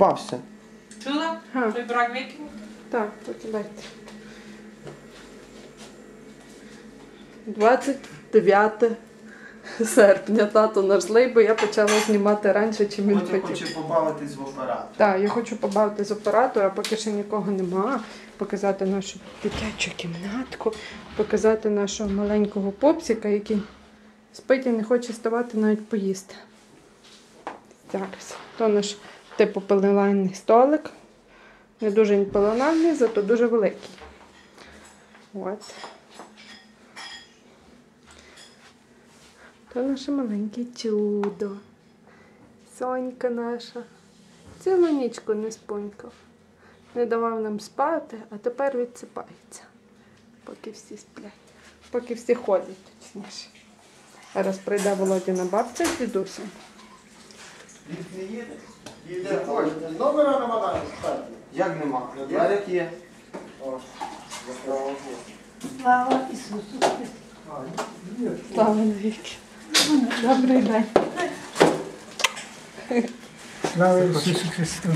Бався. Чула? Ага. Той брак викинув? Так, покидайте. 29 серпня тато нарзлий, бо я почала знімати раніше, чим він Потім хотів. хоче побавитись в оператор. Так, я хочу побавити з оператора, поки ще нікого нема. Показати нашу дитячу кімнатку, показати нашого маленького попсика, який спить і не хоче ставати навіть поїсти. Зараз. То наш типу пеленальний столик. Не дуже пеленальний, зато дуже великий. От. То наше маленьке чудо. Сонька наша. Цілу нічку не спонькав. Не давав нам спати, а тепер відсипається. Поки всі сплять. Поки всі ходять, точніше. Зараз прийде Володіна бабця з дідусем. Він не їде? Їде, ой, номера нема на спати. Як нема? Ярик є. О. Слава Ісусу Христу! Слава навіки. Добрий день. Слава Ісусу Христу!